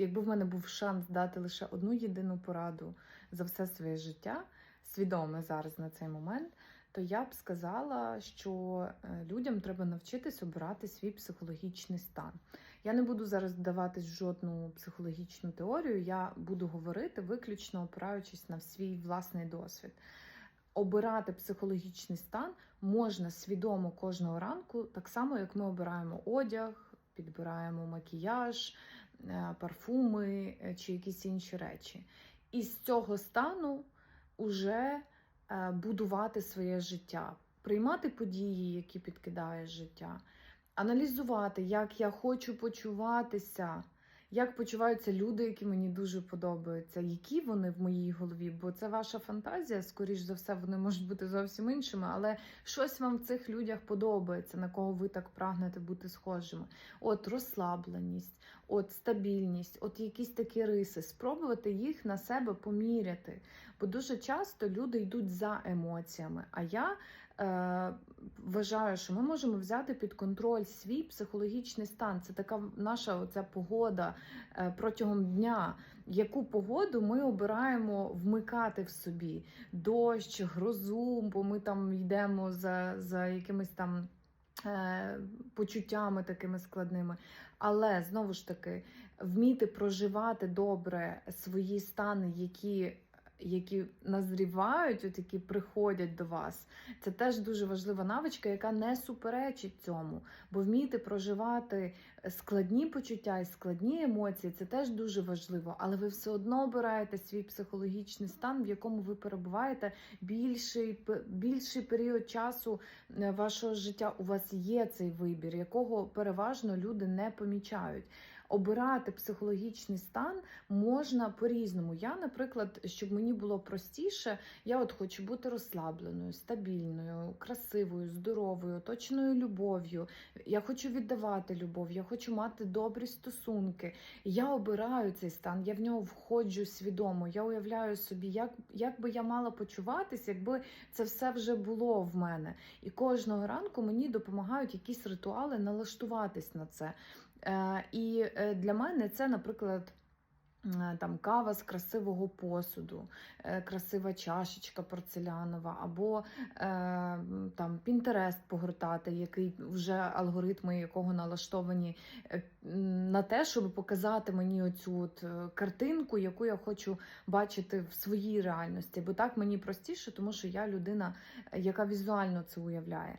якби в мене був шанс дати лише одну єдину пораду за все своє життя, свідоме зараз на цей момент, то я б сказала, що е, людям треба навчитись обирати свій психологічний стан. Я не буду зараз вдаватись в жодну психологічну теорію, я буду говорити виключно опираючись на свій власний досвід. Обирати психологічний стан можна свідомо кожного ранку, так само, як ми обираємо одяг, підбираємо макіяж, парфуми е, чи якісь інші речі. І з цього стану уже е, будувати своє життя, приймати події, які підкидає життя, аналізувати, як я хочу почуватися. Як почуваються люди, які мені дуже подобаються, які вони в моїй голові? Бо це ваша фантазія, скоріш за все, вони можуть бути зовсім іншими, але щось вам в цих людях подобається, на кого ви так прагнете бути схожими. От розслабленість, от стабільність, от якісь такі риси. Спробувати їх на себе поміряти. Бо дуже часто люди йдуть за емоціями. А я вважаю, що ми можемо взяти під контроль свій психологічний стан. Це така наша оця погода е, протягом дня. Яку погоду ми обираємо вмикати в собі? Дощ, грозу, бо ми там йдемо за, за якимись там. е, Почуттями такими складними, але знову ж таки вміти проживати добре свої стани, які які назрівають, от які приходять до вас, це теж дуже важлива навичка, яка не суперечить цьому. Бо вміти проживати складні почуття і складні емоції це теж дуже важливо, але ви все одно обираєте свій психологічний стан, в якому ви перебуваєте більший, більший період часу е, вашого життя. У вас є цей вибір, якого переважно люди не помічають. Обирати психологічний стан можна по-різному. Я, наприклад, щоб мені було простіше, я от хочу бути розслабленою, стабільною, красивою, здоровою, оточеною любов'ю. Я хочу віддавати любов, я хочу мати добрі стосунки. Я обираю цей стан, я в нього входжу свідомо. Я уявляю собі, як, як би я мала почуватись, якби це все вже було в мене. І кожного ранку мені допомагають якісь ритуали налаштуватись на це. Е, і е, для мене це, наприклад. е, Там кава з красивого посуду, красива чашечка порцелянова, або там Пінтерест погортати, який вже алгоритми якого налаштовані на те, щоб показати мені оцю от картинку, яку я хочу бачити в своїй реальності. Бо так мені простіше, тому що я людина, яка візуально це уявляє.